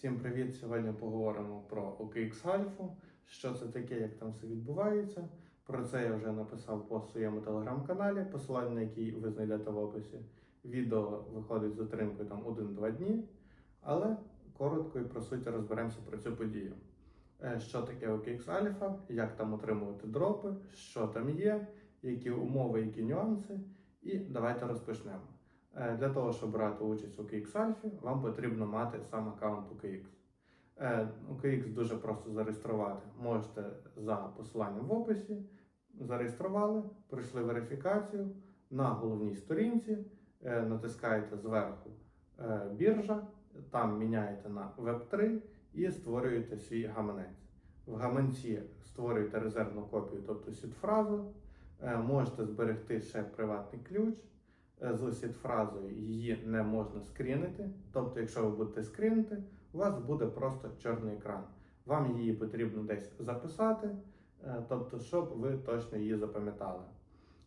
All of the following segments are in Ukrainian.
Всім привіт! Сьогодні поговоримо про OKX Alpha, що це таке, як там все відбувається. Про це я вже написав по своєму телеграм-каналі, посилання на який ви знайдете в описі. Відео виходить з затримкою там 1-2 дні, але коротко і про суті розберемося про цю подію. Е, Що таке OKX Alpha, як там отримувати дропи, що там є, які умови, які нюанси. І давайте розпочнемо. Е, Для того, щоб брати участь у KX Alpha, вам потрібно мати сам аккаунт UKX. Е, UKX дуже просто зареєструвати. Можете за посиланням в описі. Зареєстрували, пройшли верифікацію на головній сторінці, е, натискаєте зверху біржа, там міняєте на Web3 і створюєте свій гаманець. В гаманці створюєте резервну копію, тобто сід-фразу. Можете зберегти ще приватний ключ е, з сід-фразою її не можна скрінити. Тобто, якщо ви будете скрінити, у вас буде просто чорний екран. Вам її потрібно десь записати, е, тобто, щоб ви точно її запам'ятали.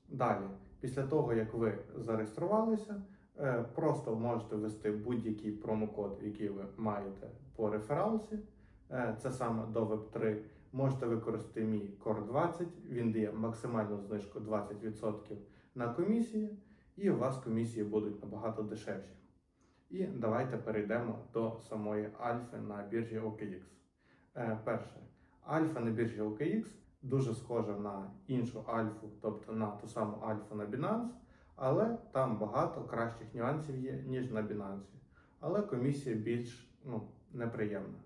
Далі, після того, як ви зареєструвалися, е, просто можете ввести будь-який промокод, який ви маєте по рефералсі. Е, Це саме до Web3. Можете використати мій Core 20, він дає максимальну знижку 20% на комісії і у вас комісії будуть набагато дешевші. І давайте перейдемо до самої альфи на біржі OKX. Е, перше, альфа на біржі OKX дуже схожа на іншу альфу, тобто на ту саму альфу на Binance, але там багато кращих нюансів є, ніж на Binance. Але комісія більш ну, неприємна.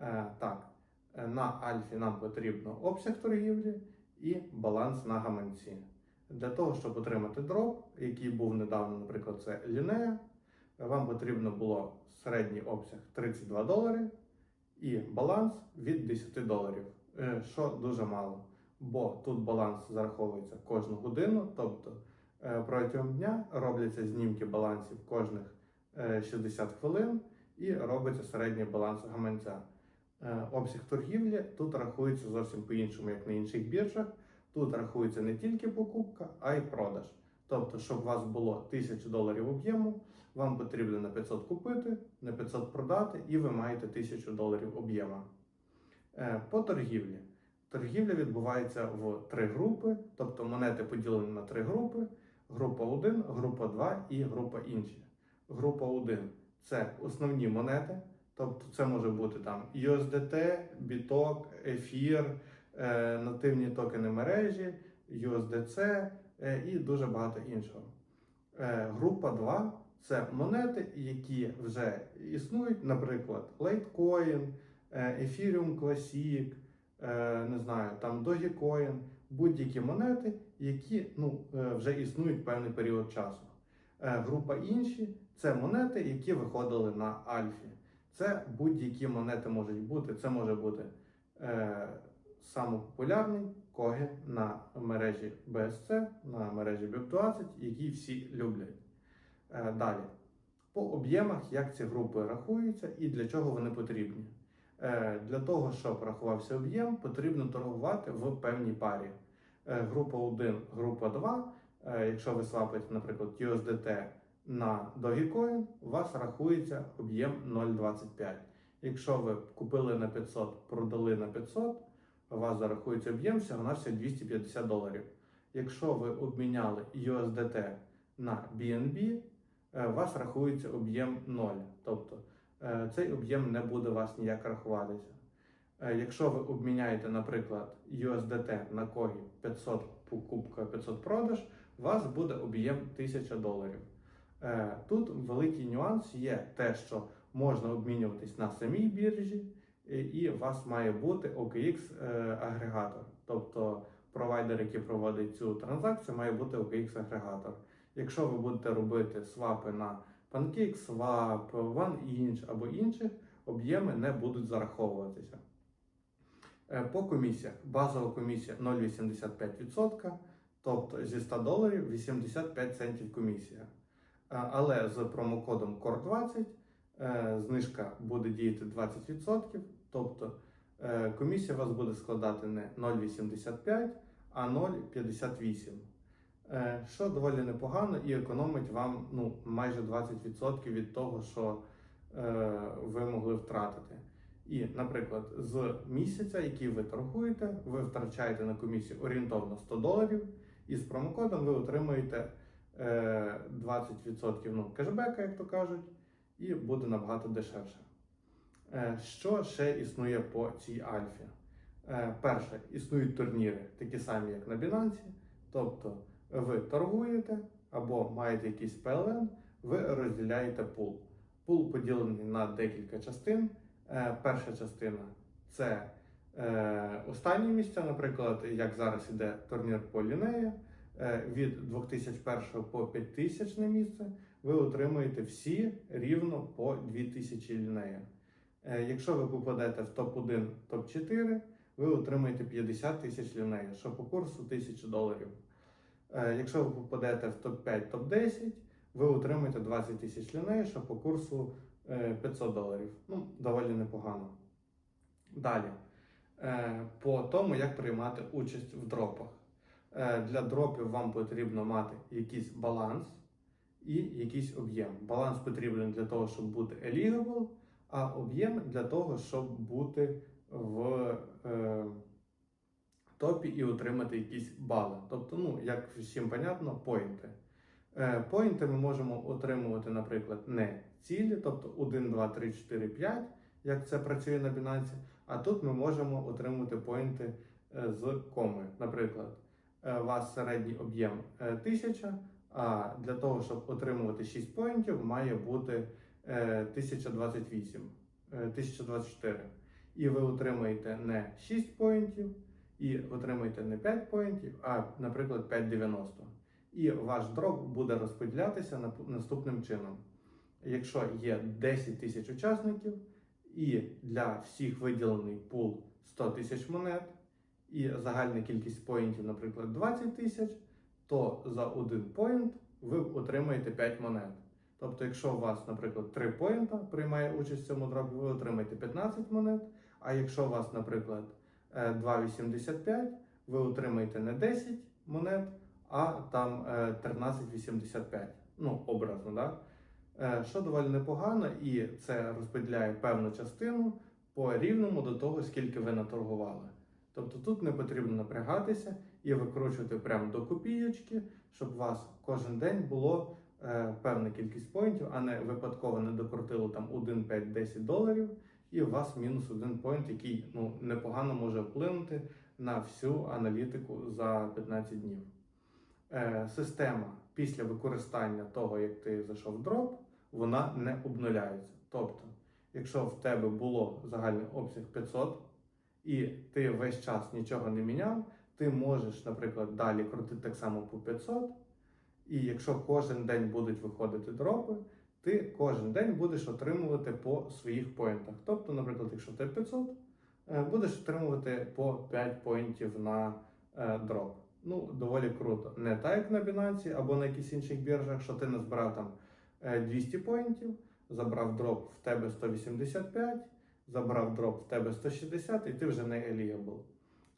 Е, так, е, на альфі нам потрібно обсяг торгівлі і баланс на гаманці. Для того, щоб отримати дроп, який був недавно, наприклад, це Лінея, вам потрібно було середній обсяг 32 долари і баланс від 10 доларів, е, що дуже мало. Бо тут баланс зараховується кожну годину, тобто е, протягом дня робляться знімки балансів кожних е, 60 хвилин і робиться середній баланс гаманця. Е, Обсяг торгівлі тут рахується зовсім по-іншому, як на інших біржах. Тут рахується не тільки покупка, а й продаж. Тобто, щоб у вас було 1000 доларів об'єму, вам потрібно на 500 купити, на 500 продати, і ви маєте 1000 доларів об'єму. Е, По торгівлі. Торгівля відбувається в три групи, тобто монети поділені на три групи: група 1, група 2 і група інші. Група 1 це основні монети, тобто це може бути там USDT, BITOC, Ефір, нативні токени мережі, USDC е, і дуже багато іншого. Е, Група 2 це монети, які вже існують, наприклад, Litecoin, е, Ethereum Classic, е, не знаю, там Dogecoin, будь-які монети, які ну, е, вже існують певний період часу. Е, Група інші це монети, які виходили на Альфі. Це будь-які монети можуть бути. Це може бути е, самий популярний коген на мережі BSC, на мережі BIP20, які всі люблять. Е, далі. По об'ємах, як ці групи рахуються і для чого вони потрібні. Е, для того, щоб рахувався об'єм, потрібно торгувати в певній парі. Е, група 1, група 2. Е, якщо ви свапаєте, наприклад, USDT на Dogecoin, у вас рахується об'єм 0,25. Якщо ви купили на 500, продали на 500, у вас зарахується об'єм всього на 250 доларів. Якщо ви обміняли USDT на BNB, е, у вас рахується об'єм 0. Тобто е, цей об'єм не буде у вас ніяк рахуватися. Е, Якщо ви обміняєте, наприклад, USDT на когі 500 покупка, 500 продаж, у вас буде об'єм 1000 доларів. Тут великий нюанс є те, що можна обмінюватись на самій біржі, і- і у вас має бути OKX е. Тобто провайдер, який проводить цю транзакцію, має бути OKX агрегатор. Якщо ви будете робити свапи на PancakeSwap, OneInch або інших, об'єми не будуть зараховуватися. Е, По комісіях базова комісія 0,85%, тобто зі 100 доларів 85 центів комісія. Е, Але з промокодом CORE20 е, знижка буде діяти 20%, тобто е, комісія у вас буде складати не 0,85, а 0,58. Е, Що доволі непогано і економить вам ну, майже 20% від того, що е, ви могли втратити. І, наприклад, з місяця, який ви торгуєте, ви втрачаєте на комісію орієнтовно 100 доларів, і з промокодом ви отримуєте е, 20% ну, кешбека, як то кажуть, і буде набагато дешевше. Е, Що ще існує по цій альфі? Е, Перше, існують турніри, такі самі, як на Binance. Тобто ви торгуєте або маєте якийсь PLN, ви розділяєте пул. Пул поділений на декілька частин. Е, Перша частина це останні місця, наприклад, як зараз іде турнір по лінеї. Від 2001 по 5000 місце ви отримуєте всі рівно по 2000 лінея. Е, Якщо ви попадете в топ-1, топ-4, ви отримаєте 50 тисяч лінея, що по курсу 1000 доларів. Е, Якщо ви попадете в топ-5, топ-10, ви отримаєте 20 тисяч лінея, що по курсу е, 500 доларів. Ну, доволі непогано. Далі. Е, По тому, як приймати участь в дропах. Е, Для дропів вам потрібно мати якийсь баланс і якийсь об'єм. Баланс потрібен для того, щоб бути eligible, а об'єм для того, щоб бути в е, топі і отримати якісь бали. Тобто, ну, як всім понятно, поінти. Е, Поінти ми можемо отримувати, наприклад, не цілі, тобто 1, 2, 3, 4, 5, як це працює на Binance, а тут ми можемо отримувати поінти е, з комою. Наприклад, е, у вас середній об'єм е, 1000, а для того, щоб отримувати 6 поінтів, має бути е, 1028, е, 1024. І ви отримаєте не 6 поінтів, і отримаєте не 5 поінтів, а, наприклад, 5,90. І ваш дроп буде розподілятися наступним чином. Якщо є 10 тисяч учасників, і для всіх виділений пул 100 тисяч монет, і загальна кількість поінтів, наприклад, 20 тисяч, то за один поінт ви отримаєте 5 монет. Тобто, якщо у вас, наприклад, 3 поінта приймає участь в цьому дропі, ви отримаєте 15 монет. А якщо у вас, наприклад, е, 2,85, ви отримаєте не 10 монет, а там е, 13,85. Ну, образно, да? Е, Що доволі непогано, і це розподіляє певну частину по рівному до того, скільки ви наторгували. Тобто тут не потрібно напрягатися і викручувати прямо до копійочки, щоб у вас кожен день було е, певна кількість поінтів, а не випадково не докрутило там 1, 5, 10 доларів, і у вас мінус один поінт, який ну, непогано може вплинути на всю аналітику за 15 днів. Е, система після використання того, як ти зайшов в дроп, вона не обнуляється. Тобто, якщо в тебе було загальний обсяг 500, і ти весь час нічого не міняв, ти можеш, наприклад, далі крутити так само по 500. І якщо кожен день будуть виходити дропи, ти кожен день будеш отримувати по своїх поінтах. Тобто, наприклад, якщо тебе 500, е, будеш отримувати по 5 поінтів на е, дроп. Ну, доволі круто. Не так, як на Binance або на якихось інших біржах, що ти назбирав там е, 200 поінтів, забрав дроп в тебе 185, забрав дроп в тебе 160, і ти вже не eligible.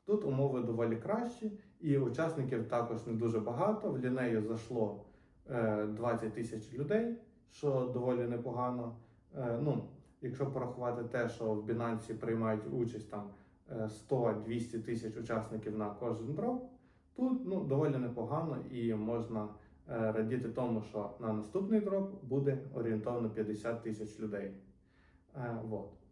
Тут умови доволі кращі, і учасників також не дуже багато. В лінею зайшло е, 20 тисяч людей, що доволі непогано. Е, ну, якщо порахувати те, що в Binance приймають участь там е, 100-200 тисяч учасників на кожен дроп, тут ну, доволі непогано і можна е, радіти тому, що на наступний дроп буде орієнтовно 50 тисяч людей. Е, вот.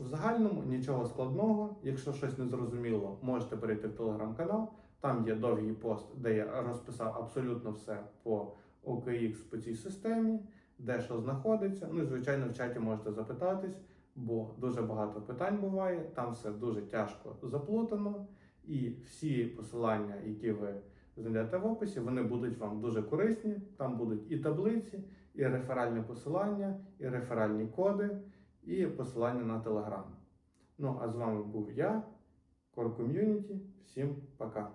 В загальному нічого складного. Якщо щось не зрозуміло, можете перейти в телеграм-канал. Там є довгий пост, де я розписав абсолютно все по OKX по цій системі, де що знаходиться. Ну і звичайно, в чаті можете запитатись, бо дуже багато питань буває. Там все дуже тяжко заплутано. І всі посилання, які ви знайдете в описі, вони будуть вам дуже корисні. Там будуть і таблиці, і реферальні посилання, і реферальні коди, і посилання на Телеграм. Ну а з вами був я, Core Community. Всім пока.